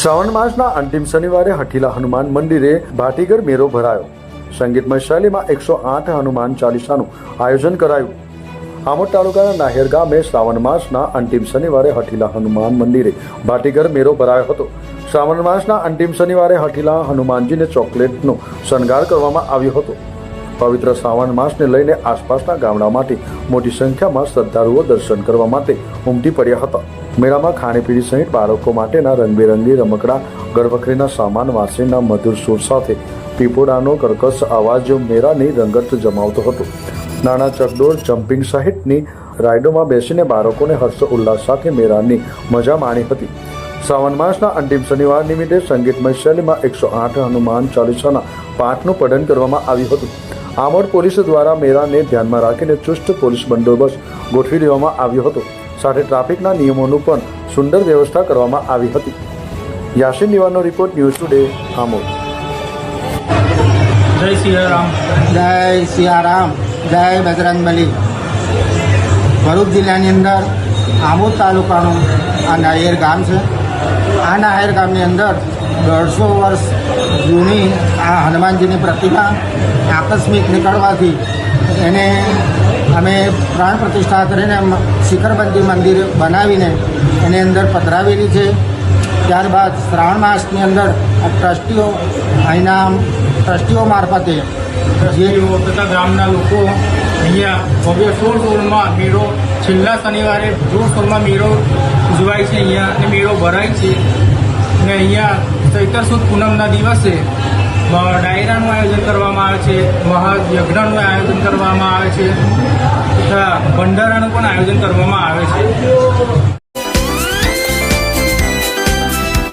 શ્રાવણ માસના અંતિમ શનિવારે હઠીલા હનુમાન મંદિરે ભાટીગર મેળો ભરાયો. સંગીતમય શૈલીમાં એકસો આઠ હનુમાન ચાલીસાનું આયોજન કરાયું. આમોદ તાલુકાના નાહેર ગામે શ્રાવણ માસના અંતિમ શનિવારે હઠીલા હનુમાન મંદિરે ભાટીગર મેળો ભરાયો હતો. શ્રાવણ માસના અંતિમ શનિવારે હઠીલા હનુમાનજીને ચોકલેટનો શણગાર કરવામાં આવ્યો હતો. પવિત્ર શ્રાવણ માસને લઈને આસપાસના ગામડામાંથી મોટી સંખ્યામાં શ્રદ્ધાળુઓ દર્શન કરવા માટે ઉમટી પડ્યા હતા. મેળામાં ખાણીપીણી સહિત બાળકો માટેના રંગબેરંગી રમકડા ગરવખરીના સામાન વાંસળીના મધુર સૂર સાથે પીપોડાનો કર્કશ અવાજ મેળાની રંગત જમાવતો હતો. નાના ચકડોળ જમ્પિંગ સહિતની રાઇડોમાં બેસીને બાળકોને હર્ષ ઉલ્લાસ સાથે મેળાની મજા માણી હતી. શ્રાવણ માસના અંતિમ શનિવાર નિમિત્તે સંગીતમય શૈલીમાં એકસો આઠ હનુમાન ચાલીસાના પાઠનું પઠન કરવામાં આવ્યું હતું. આમોદ પોલીસ દ્વારા મેળાને ધ્યાનમાં રાખીને ચુસ્ત પોલીસ બંદોબસ્ત ગોઠવી દેવામાં આવ્યો હતો. સાથે ટ્રાફિકના નિયમોનું પણ સુંદર વ્યવસ્થા કરવામાં આવી હતી. યાસીન નિવારનો રિપોર્ટ ન્યૂઝ ટુડે આમોદ. જય સિયારામ. જય સિયારામ. જય બજરંગબલી. ભરૂચ જિલ્લાની અંદર આમોદ તાલુકાનું આ નાયર ગામ છે. આ નાયર ગામની અંદર દોઢસો વર્ષ જૂની આ હનુમાનજીની પ્રતિમા આકસ્મિક નીકળવાથી એને અમે પ્રાણ પ્રતિષ્ઠા કરીને શિખરબંધી મંદિર બનાવીને એની અંદર પધરાવેલી છે. ત્યારબાદ શ્રાવણ માસની અંદર આ ટ્રસ્ટીઓ અહીંના ટ્રસ્ટીઓ મારફતે ટ્રસ્ટીઓ તથા ગામના લોકો અહીંયા ભવ્ય સોળ સોળમાં મેળો, છેલ્લા શનિવારે જોર સોળમાં મેળો ઉજવાય છે, અહીંયા અને મેળો ભરાય છે. અને અહીંયા ચૈતર સુદ પૂનમના દિવસે ડાયરાનું આયોજન કરવામાં આવે છે મહાયજ્ઞનું આયોજન કરવામાં આવે છે, તથા ભંડારાનું પણ આયોજન કરવામાં આવે છે.